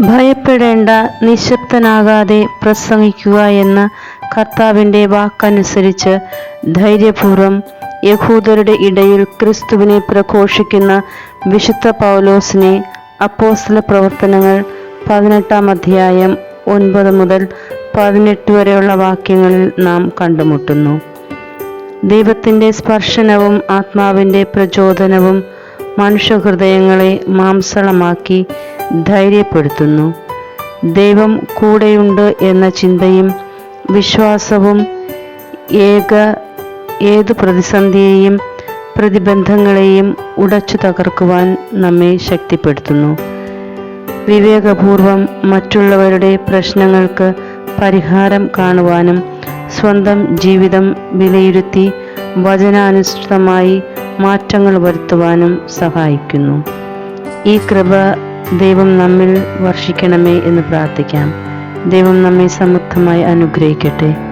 ഭയപ്പെടേണ്ട നിശബ്ദനാകാതെ പ്രസംഗിക്കുക എന്ന കർത്താവിന്റെ വാക്കനുസരിച്ച് ധൈര്യപൂർവം യഹൂദരുടെ ഇടയിൽ ക്രിസ്തുവിനെ പ്രഘോഷിക്കുന്ന വിശുദ്ധ പൗലോസിനെ അപ്പോസ്തല പ്രവർത്തനങ്ങൾ പതിനെട്ടാം അധ്യായം ഒൻപത് മുതൽ പതിനെട്ട് വരെയുള്ള വാക്യങ്ങളിൽ നാം കണ്ടുമുട്ടുന്നു. ദൈവത്തിന്റെ സ്പർശനവും ആത്മാവിന്റെ പ്രചോദനവും മനുഷ്യഹൃദയങ്ങളെ മാംസളമാക്കി ധൈര്യപ്പെടുത്തുന്നു. ദൈവം കൂടെയുണ്ട് എന്ന ചിന്തയും വിശ്വാസവും ഏക ഏത് പ്രതിസന്ധിയെയും പ്രതിബന്ധങ്ങളെയും ഉടച്ചു തകർക്കുവാൻ നമ്മെ ശക്തിപ്പെടുത്തുന്നു. വിവേകപൂർവം മറ്റുള്ളവരുടെ പ്രശ്നങ്ങൾക്ക് പരിഹാരം കാണുവാനും സ്വന്തം ജീവിതം വിലയിരുത്തി വചനാനുസൃതമായി മാറ്റങ്ങൾ വരുത്തുവാനും സഹായിക്കുന്നു. ഈ കൃപ ദൈവം നമ്മിൽ വർഷിക്കണമേ എന്ന് പ്രാർത്ഥിക്കാം. ദൈവം നമ്മെ സമൃദ്ധമായി അനുഗ്രഹിക്കട്ടെ.